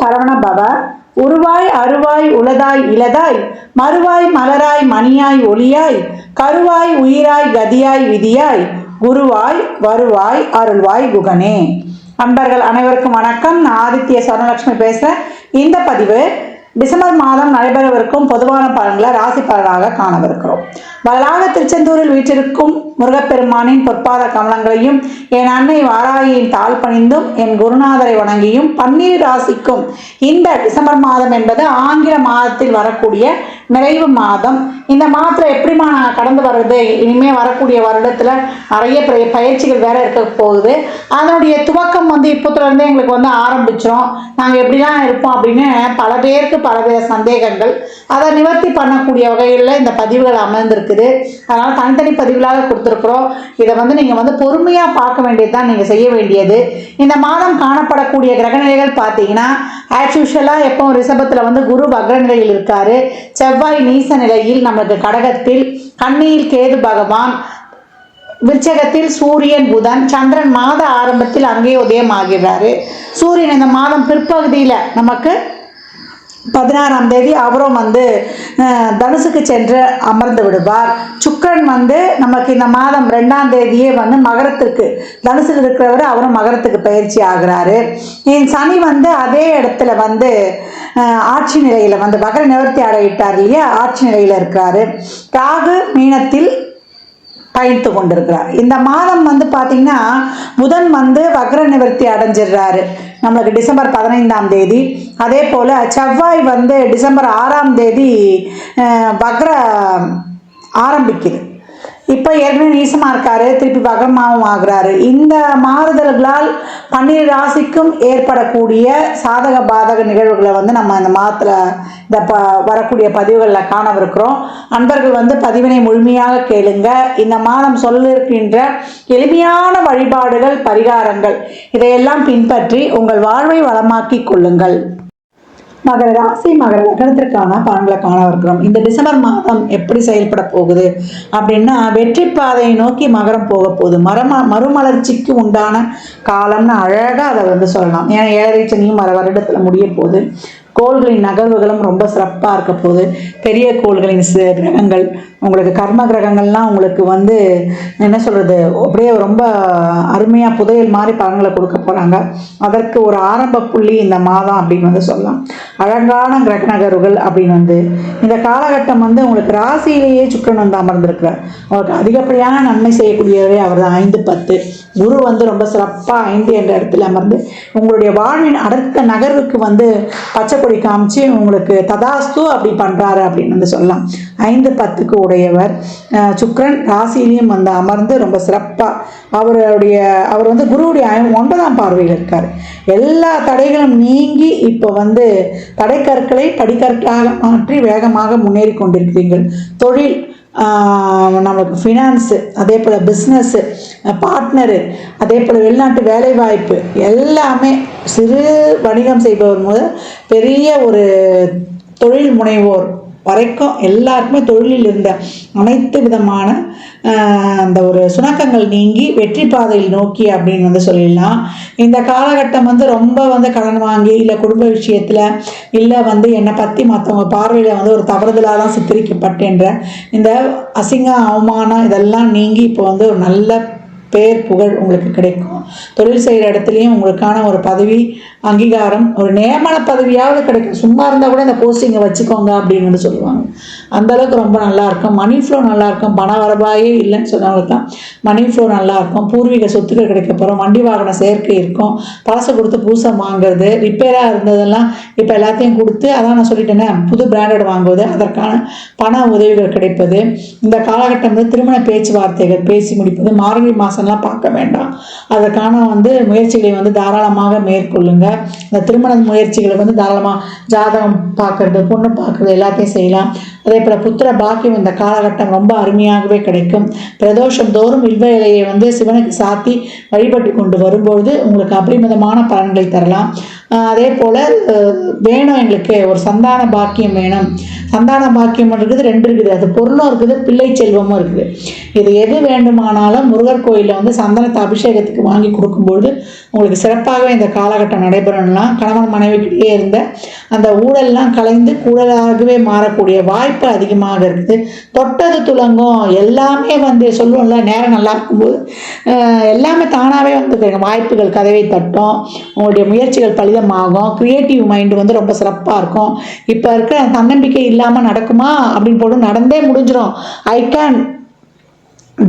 சரவண பவ உருவாய் அருவாய் உளதாய் இளதாய் மறுவாய் மலராய் மணியாய் ஒளியாய் கருவாய் உயிராய் கதியாய் விதியாய் குருவாய் வருவாய் அருள்வாய் குகனே. அன்பர்கள் அனைவருக்கும் வணக்கம். நான் ஆதித்ய சரணலட்சுமி பேசுகிறேன் இந்த பதிவு டிசம்பர் மாதம் நடைபெறவிருக்கும் பொதுவான பலன்களை ராசி பலனாக காணவிருக்கிறோம். வரலாக திருச்செந்தூரில் வீற்றிருக்கும் முருகப்பெருமானின் பொற்பாத கமலங்களையும் என் அன்னை வாராகியின் தாழ் பணிந்தும் என் குருநாதரை வணங்கியும் பன்னீர் ராசிக்கும் இந்த டிசம்பர் மாதம் என்பது ஆங்கில மாதத்தில் வரக்கூடிய நிறைவு மாதம். இந்த மாதத்தில் எப்படிமா நான் கடந்து வர்றது? இனிமேல் வரக்கூடிய வருடத்தில் நிறைய பயிற்சிகள் வேற இருக்க போகுது. அதனுடைய துவக்கம் வந்து இப்போத்துலேருந்தே எங்களுக்கு வந்து ஆரம்பிச்சிடும் நாங்கள் எப்படிலாம் இருப்போம் அப்படின்னு பல பேருக்கு பல பேர் சந்தேகங்கள். அதை நிவர்த்தி பண்ணக்கூடிய வகையில் இந்த பதிவுகள் அமைந்திருக்குது. அதனால் தனித்தனி பதிவுகளாக கொடுத்துருக்குறோம். இதை வந்து நீங்கள் வந்து பொறுமையாக பார்க்க வேண்டியது தான் நீங்கள் செய்ய வேண்டியது. இந்த மாதம் காணப்படக்கூடிய கிரகநிலைகள் பார்த்தீங்கன்னா ஆஸ் யூஷுவலாக எப்பவும் ரிஷபத்தில் வந்து குரு வக்ர நிலையில் செவ்வாய் நீச நிலையில் நமக்கு கடகத்தில் கண்ணியில் கேது பகவான் விருச்சகத்தில் சூரியன் புதன் சந்திரன் மாத ஆரம்பத்தில் அங்கே உதயம் ஆகிறாரு சூரியன் இந்த மாதம் பிற்பகுதியில் நமக்கு பதினாறாம் தேதி அவரும் வந்து தனுசுக்கு சென்று அமர்ந்து விடுவார். சுக்கரன் வந்து நமக்கு இந்த மாதம் ரெண்டாம் தேதியே வந்து மகரத்துக்கு தனுசுக்கு இருக்கிறவர் அவரும் மகரத்துக்கு பயிற்சி ஆகிறாரு. என் சனி வந்து அதே இடத்துல வந்து ஆட்சி நிலையில் வந்து மகர நிவர்த்தி அடையிட்டார் இல்லையா? ஆட்சி நிலையில் இருக்கிறாரு. ராகு மீனத்தில் பயணித்து கொண்டிருக்கிறார். இந்த மாதம் வந்து பார்த்தீங்கன்னா புதன் வந்து வக்ர நிவர்த்தி அடைஞ்சிடுறாரு. நம்மளுக்கு டிசம்பர் பதினைந்தாம் தேதி. அதே போல் செவ்வாய் வந்து டிசம்பர் ஆறாம் தேதி வக்ர ஆரம்பிக்குது. இப்போ ஏற்கனவே நீசமாக இருக்காரு திருப்பி வகமாவும் ஆகிறாரு. இந்த மாறுதல்களால் பன்னிரு ராசிக்கும் ஏற்படக்கூடிய சாதக பாதக நிகழ்வுகளை வந்து நம்ம இந்த மாதத்தில் இந்த ப வரக்கூடிய பதிவுகளில் காணவிருக்கிறோம். அன்பர்கள் வந்து பதிவினை முழுமையாக கேளுங்க. இந்த மாதம் சொல்லிருக்கின்ற எளிமையான வழிபாடுகள் பரிகாரங்கள் இதையெல்லாம் பின்பற்றி உங்கள் வாழ்வை வளமாக்கிக் கொள்ளுங்கள். மகர ராசி மகர லக்னத்திற்கான பலன்களை காணவிருக்கிறோம் இந்த டிசம்பர் மாதம் எப்படி செயல்பட போகுது அப்படின்னா வெற்றி பாதையை நோக்கி மகரம் போக போகுது. மரம மறுமலர்ச்சிக்கு உண்டான காலம்னு அழகாக அதை வந்து சொல்லலாம். ஏன்னா ஏழரை சனியும் வர வருடத்தில் முடிய போகுது. கோள்களின் நகர்வுகளும் ரொம்ப சிறப்பாக இருக்க போகுது. பெரிய கோள்களின் சி- கிரகங்கள் உங்களுக்கு கர்ம கிரகங்கள்லாம் உங்களுக்கு வந்து என்ன சொல்கிறது அப்படியே ரொம்ப அருமையாக புதையல் மாதிரி பலன்களை கொடுக்க போகிறாங்க அதற்கு ஒரு ஆரம்ப புள்ளி இந்த மாதம் அப்படின்னு வந்து சொல்லலாம். அழகான கிரக நகர்வுகள் அப்படின்னு வந்து இந்த காலகட்டம் வந்து உங்களுக்கு ராசியிலேயே சுக்கரன் வந்து அமர்ந்திருக்கிறார். உங்களுக்கு அதிகப்படியான நன்மை செய்யக்கூடியவரே அவர் தான் ஐந்து பத்து. குரு வந்து ரொம்ப சிறப்பாக ஐந்து என்ற இடத்துல அமர்ந்து உங்களுடைய வாழ்வின் அடுத்த நகர்வுக்கு வந்து பச்சை கொடி காமிச்சு உங்களுக்கு ததாஸ்து அப்படி பண்ணுறாரு அப்படின்னு வந்து சொல்லலாம். ஐந்து பத்துக்கு உடையவர் சுக்ரன் ராசிலையும் வந்து அமர்ந்து ரொம்ப சிறப்பாக அவருடைய அவர் வந்து குருவுடைய ஒன்பதாம் பார்வையில் இருக்கார். எல்லா தடைகளும் நீங்கி இப்போ வந்து தடைக்கற்களை படிக்கற்களாக மாற்றி வேகமாக முன்னேறி கொண்டிருக்கிறீர்கள். தொழில் நம்மளுக்கு ஃபினான்ஸு அதே போல் பிஸ்னஸ்ஸு பார்ட்னரு அதே போல் வெளிநாட்டு வேலைவாய்ப்பு எல்லாமே சிறு வணிகம் செய்பவர் முதல் பெரிய ஒரு தொழில் முனைவோர் வரைக்கும் எல்லாருக்குமே தொழிலில் இருந்த அனைத்து விதமான அந்த ஒரு சுணக்கங்கள் நீங்கி வெற்றி பாதையில் நோக்கி அப்படின்னு வந்து சொல்லிடலாம். இந்த காலகட்டம் வந்து ரொம்ப வந்து கடன் வாங்கி இல்லை குடும்ப விஷயத்தில் இல்லை வந்து என்னை பற்றி மற்றவங்க பார்வையில் வந்து ஒரு தவறுதலாக தான் சித்தரிக்கப்பட்டேன்ற இந்த அசிங்கம் அவமானம் இதெல்லாம் நீங்கி இப்போ வந்து ஒரு நல்ல பேர் புகழ் உங்களுக்கு கிடைக்கும். தொழில் செய்கிற இடத்துலையும் உங்களுக்கான ஒரு பதவி அங்கீகாரம் ஒரு நியமன பதவியாவது கிடைக்கும். சும்மா இருந்தால் கூட இந்த போஸ்டிங்கை வச்சுக்கோங்க அப்படின்னு வந்து சொல்லுவாங்க. அந்த அளவுக்கு ரொம்ப நல்லாயிருக்கும் மணி ஃப்ளோ நல்லாயிருக்கும் பண வரவாயே இல்லைன்னு சொன்னவங்களுக்கு தான் மணி ஃப்ளோ நல்லாயிருக்கும் பூர்வீக சொத்துக்கள் கிடைக்க போகிறோம் வண்டி வாகன சேர்க்கை இருக்கும். பழசை கொடுத்து பூசை வாங்குறது ரிப்பேராக இருந்ததெல்லாம் இப்போ எல்லாத்தையும் கொடுத்து அதான் நான் சொல்லிட்டேனே புது பிராண்டட் வாங்குவது அதற்கான பண உதவிகள் கிடைப்பது. இந்த காலகட்டம் வந்து திருமண பேச்சுவார்த்தைகள் பேசி முடிப்பது மார்கழி மாதம் மாதம்லாம் பார்க்க வேண்டாம். அதற்கான வந்து முயற்சிகளை வந்து தாராளமாக மேற்கொள்ளுங்க. இந்த திருமண முயற்சிகளை வந்து தாராளமாக ஜாதகம் பார்க்கறது பொண்ணு பார்க்கறது எல்லாத்தையும் செய்யலாம். அதே போல் புத்திர பாக்கியம் இந்த காலகட்டம் ரொம்ப அருமையாகவே கிடைக்கும். பிரதோஷம் தோறும் வில்வ இலையை வந்து சிவனுக்கு சாத்தி வழிபட்டு கொண்டு வரும்பொழுது உங்களுக்கு அபரிமிதமான பலன்களை தரலாம். அதே போல் வேணும் எங்களுக்கு. ஒரு சந்தான பாக்கியம் வேணும். சந்தான பாக்கியம் இருக்குது ரெண்டு இருக்குது. அது பொருளும் இருக்குது பிள்ளை செல்வமும் இருக்குது. இது எது வேண்டுமானாலும் முருகர் கோயிலில் வந்து சந்தனத்தை அபிஷேகத்துக்கு வாங்கி கொடுக்கும்பொழுது உங்களுக்கு சிறப்பாகவே இந்த காலகட்டம் நடைபெறணும்லாம் கணவன் மனைவிக்கிட்டே இருந்த அந்த ஊழல்லாம் கலைந்து கூடலாகவே மாறக்கூடிய வாய்ப்பு வாய்ப்பு அதிகமாக இருக்குது. தொட்டது துளங்கும் எல்லாமே வந்து சொல்லுவோம்ல நேரம் நல்லா இருக்கும்போது எல்லாமே தானாகவே வந்து வாய்ப்புகள் கதவை தட்டும். உங்களுடைய முயற்சிகள் பலிதமாகும். க்ரியேட்டிவ் மைண்டு வந்து ரொம்ப சிறப்பாக இருக்கும். இப்போ இருக்கிற தன்னம்பிக்கை இல்லாமல் நடக்குமா? அப்படின்னு போட்டு நடந்தே முடிஞ்சிடும் ஐ கேன்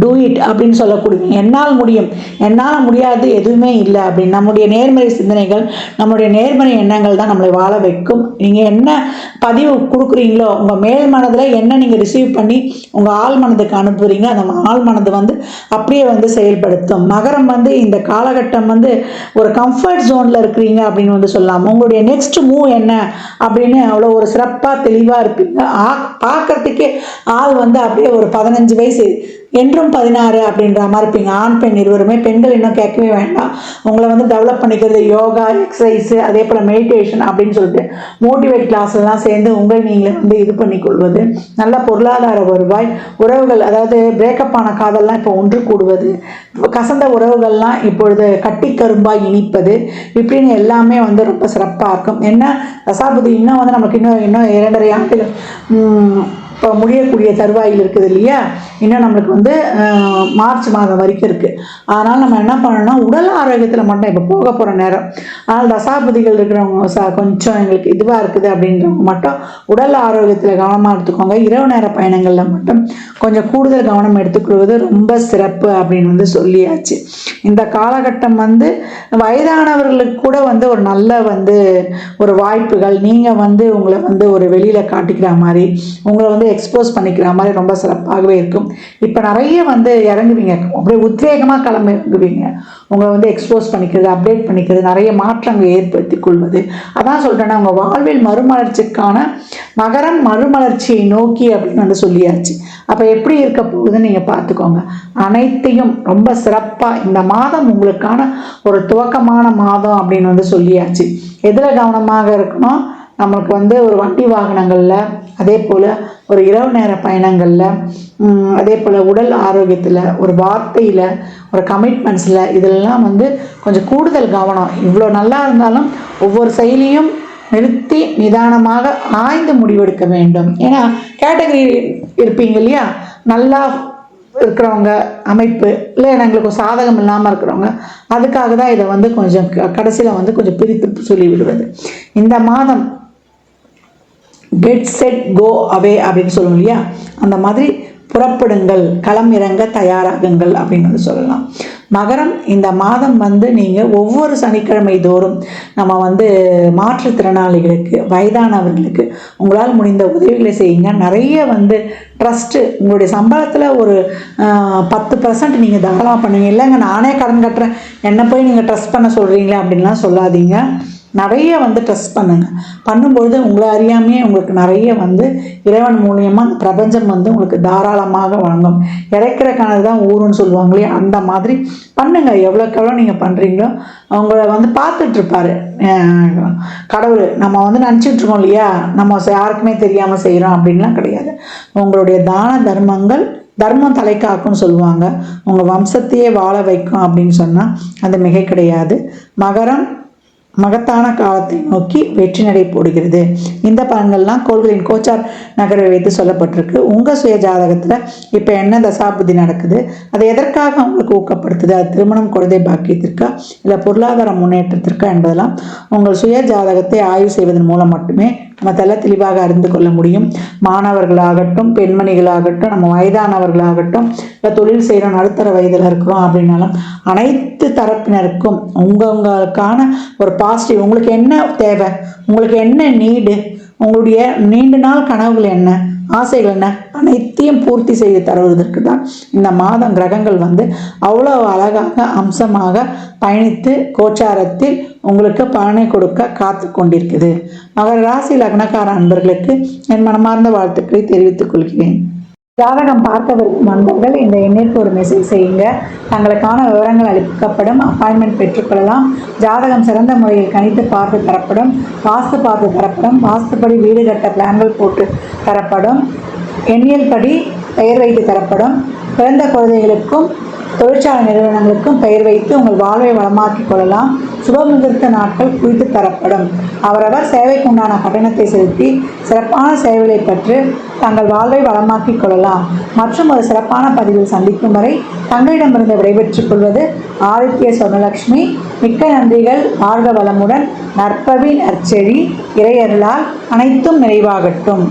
டூ இட் அப்படின்னு சொல்லக்கூடிய என்னால் முடியும். என்னால் முடியாது எதுவுமே இல்லை அப்படின்னு. நம்முடைய நேர்மறை சிந்தனைகள் நம்முடைய நேர்மறை எண்ணங்கள் தான் நம்மளை வாழ வைக்கும். நீங்கள் என்ன பதிவு கொடுக்குறீங்களோ உங்கள் மேல் மனதில் என்ன நீங்கள் ரிசீவ் பண்ணி உங்கள் ஆள் மனதுக்கு அனுப்புகிறீங்க அந்த ஆள் மனது வந்து அப்படியே வந்து செயல்படுத்தும். மகரம் வந்து இந்த காலகட்டம் வந்து ஒரு கம்ஃபர்ட் ஜோனில் இருக்கிறீங்க அப்படின்னு வந்து சொல்லலாம். உங்களுடைய நெக்ஸ்ட் மூவ் என்ன அப்படின்னு அவ்வளோ ஒரு சிறப்பாக தெளிவாக இருப்பீங்க. ஆ பார்க்கறதுக்கே ஆள் வந்து அப்படியே ஒரு பதினஞ்சு வயசு என்றும் பதினாறு அப்படின்ற மாதிரி இருப்பீங்க ஆண் பெண் இருவருமே பெண்கள் இன்னும் கேட்கவே வேண்டாம். உங்களை வந்து டெவலப் பண்ணிக்கிறது யோகா எக்ஸசைஸு அதே போல் மெடிடேஷன் அப்படின்னு சொல்லிட்டு மோட்டிவேட் கிளாஸ்லாம் சேர்ந்து உங்கள் நீங்களே வந்து இது பண்ணிக்கொள்வது. நல்ல பொருளாதார வருவாய் உறவுகள் அதாவது பிரேக்கப் ஆன காதல்லாம் இப்போ ஒன்று கூடுவது. கசந்த உறவுகள்லாம் இப்பொழுது கட்டி கரும்பாய் இனிப்பது. இப்படின்னு எல்லாமே வந்து ரொம்ப சிறப்பாக இருக்கும். என்ன தசாபதி இன்னும் வந்து நமக்கு இன்னும் இன்னும் இரண்டரை ஆண்டுகள் இப்போ முடியக்கூடிய தருவாயில் இருக்குது இல்லையா? இன்னும் நம்மளுக்கு வந்து மார்ச் மாதம் வரைக்கும் இருக்குது அதனால் நம்ம என்ன பண்ணணும்னா உடல் ஆரோக்கியத்தில் மட்டும் இப்போ போக போகிற நேரம். அதனால் தசாபதிகள் இருக்கிறவங்க சா கொஞ்சம் எங்களுக்கு இதுவாக இருக்குது அப்படின்றவங்க மட்டும் உடல் ஆரோக்கியத்தில் கவனமாக எடுத்துக்கோங்க. இரவு நேர பயணங்களில் மட்டும் கொஞ்சம் கூடுதல் கவனம் எடுத்துக்கொள்வது ரொம்ப சிறப்பு அப்படின்னு வந்து சொல்லியாச்சு. இந்த காலகட்டம் வந்து வயதானவர்களுக்கு கூட வந்து ஒரு நல்ல வந்து ஒரு வாய்ப்புகள். நீங்கள் வந்து உங்களை வந்து ஒரு வெளியில் காட்டிக்கிற மாதிரி உங்களை வந்து எக்ஸ்போஸ் பண்ணிக்கிற மாதிரி ரொம்ப சிறப்பாகவே இருக்கும். இப்போ நிறைய வந்து இறங்குவீங்க. அப்படியே உத்வேகமாக கிளம்பி இறங்குவீங்க உங்களை வந்து எக்ஸ்போஸ் பண்ணிக்கிறது அப்டேட் பண்ணிக்கிறது நிறைய மாற்றங்கள் ஏற்படுத்தி கொள்வது. அதான் சொல்கிறேன்னா உங்கள் வாழ்வில் மறுமலர்ச்சிக்கான மகரம் மறுமலர்ச்சியை நோக்கி அப்படின்னு வந்து சொல்லியாச்சு. அப்போ எப்படி இருக்க போகுதுன்னு நீங்கள் பார்த்துக்கோங்க. அனைத்தையும் ரொம்ப சிறப்பாக இந்த மாதம் உங்களுக்கான ஒரு துவக்கமான மாதம் அப்படின்னு வந்து சொல்லியாச்சு. எதில் கவனமாக இருக்கணும்? நம்மளுக்கு வந்து ஒரு வண்டி வாகனங்களில் அதே போல் ஒரு இரவு நேர பயணங்களில் அதே போல் உடல் ஆரோக்கியத்தில் ஒரு வார்த்தையில் ஒரு கமிட்மெண்ட்ஸில் இதெல்லாம் வந்து கொஞ்சம் கூடுதல் கவனம். இவ்வளோ நல்லா இருந்தாலும் ஒவ்வொரு செயலியும் நிறுத்தி நிதானமாக ஆய்ந்து முடிவெடுக்க வேண்டும். ஏன்னா கேட்டகரி இருப்பீங்க இல்லையா? நல்லா இருக்கிறவங்க அமைப்பு இல்லை எங்களுக்கு சாதகம் இல்லாமல் இருக்கிறவங்க அதுக்காக தான் இதை வந்து கொஞ்சம் கடைசியில் வந்து கொஞ்சம் பிரித்து சொல்லிவிடுவது. இந்த மாதம் கெட் செட் கோ அவே அப்படின்னு சொல்லுவோம் இல்லையா? அந்த மாதிரி புறப்படுங்கள் களம் இறங்க தயாராகுங்கள் அப்படின்னு வந்து சொல்லலாம். மகரம் இந்த மாதம் வந்து நீங்கள் ஒவ்வொரு சனிக்கிழமை தோறும் நம்ம வந்து மாற்றுத்திறனாளிகளுக்கு வயதானவர்களுக்கு உங்களால் முடிந்த உதவிகளை செய்யுங்க. நிறைய வந்து ட்ரஸ்ட்டு உங்களுடைய சம்பளத்தில் ஒரு பத்து பர்சன்ட் நீங்கள் தாராளமாக பண்ணுவீங்க. இல்லைங்க நானே கடன் கட்டுறேன். என்ன போய் நீங்கள் ட்ரஸ்ட் பண்ண சொல்கிறீங்களே அப்படின்லாம் சொல்லாதீங்க. நிறைய வந்து டெஸ்ட் பண்ணுங்க. பண்ணும்பொழுது உங்களை அறியாமையே உங்களுக்கு நிறைய வந்து இறைவன் மூலியமாக அந்த பிரபஞ்சம் வந்து உங்களுக்கு தாராளமாக வழங்கும். இறைக்கிற கணக்கு தான் ஊருன்னு சொல்லுவாங்களே அந்த மாதிரி பண்ணுங்கள் எவ்வளோக்கு எவ்வளோ நீங்கள் பண்ணுறீங்களோ அவங்கள வந்து பார்த்துட்ருப்பாரு கடவுள். நம்ம வந்து நினச்சிட்டு இருக்கோம் இல்லையா? நம்ம யாருக்குமே தெரியாமல் செய்கிறோம் அப்படின்லாம் கிடையாது. உங்களுடைய தான தர்மங்கள் தர்மம் தலை காக்கும்னு சொல்லுவாங்க. உங்கள் வம்சத்தையே வாழ வைக்கும் அப்படின்னு சொன்னால் அது மிகை கிடையாது. மகரம் மகத்தான காலத்தை நோக்கி வெற்றி நடை போடுகிறது. இந்த பலன்கள்லாம் கோள்களின் கோச்சார் நகரை வைத்து சொல்லப்பட்டிருக்கு. உங்கள் சுய ஜாதகத்தில் இப்போ என்ன தசாபுத்தி நடக்குது? அது எதற்காக உங்களுக்கு ஊக்கப்படுத்துது? அது திருமணம் குழந்தை பாக்கியத்திற்கா? இல்லை பொருளாதார முன்னேற்றத்திற்கா என்பதெல்லாம் உங்கள் சுய ஜாதகத்தை ஆய்வு செய்வதன் மூலம் மட்டுமே நம்ம தெல்ல தெளிவாக அறிந்து கொள்ள முடியும். மாணவர்களாகட்டும் பெண்மணிகளாகட்டும் நம்ம வயதானவர்களாகட்டும் இல்லை தொழில் செய்கிற நடுத்தர வயதில் இருக்கிறோம் அப்படின்னாலும் அனைத்து தரப்பினருக்கும் உங்களுக்கான ஒரு பாசிட்டிவ் உங்களுக்கு என்ன தேவை? உங்களுக்கு என்ன நீடு உங்களுடைய நீண்ட நாள் கனவுகள் என்ன ஆசைகள் என்ன அனைத்தையும் பூர்த்தி செய்து தருவதற்கு தான் இந்த மாதம் கிரகங்கள் வந்து அவ்வளோ அழகாக அம்சமாக பயணித்து கோச்சாரத்தில் உங்களுக்கு பலனை கொடுக்க காத்து கொண்டிருக்குது. மகர ராசி லக்னக்கார அன்பர்களுக்கு என் மனமார்ந்த வாழ்த்துக்களை தெரிவித்துக் கொள்கிறேன். ஜாதகம் பார்க்க வந்தவர்கள் நண்பர்கள் இந்த எண்ணிற்கு ஒரு மெசேஜ் செய்யுங்க. தங்களுக்கான விவரங்கள் அளிக்கப்படும். அப்பாயின்மெண்ட் பெற்றுக்கொள்ளலாம். ஜாதகம் சிறந்த முறையில் கணித்து பார்த்து தரப்படும். வாஸ்து பார்த்து தரப்படும். வாஸ்துப்படி வீடு கட்ட பிளான்கள் போட்டு தரப்படும். எண்ணியல் படி பெயர் வைத்து தரப்படும். பிறந்த குழந்தைகளுக்கும் தொழிற்சாலை நிறுவனங்களுக்கும் பெயர் வைத்து உங்கள் வாழ்வை வளமாக்கிக் கொள்ளலாம். சுபமுகூர்த்த நாட்கள் குறித்து தரப்படும். அவரவர் சேவைக்கு உண்டான கட்டணத்தை செலுத்தி சிறப்பான சேவைகளை பெற்று தங்கள் வாழ்வை வளமாக்கிக் கொள்ளலாம். மற்றும் ஒரு சிறப்பான பதிவில் சந்திக்கும் வரை தங்களிடமிருந்து விடைபெற்றுக் கொள்வது ஆதித்ய சொர்ணலட்சுமி மிக்க நன்றிகள். வாழ்க வளமுடன். நற்பவி நற்செழி. இறையருளால் அனைத்தும் நிறைவாகட்டும்.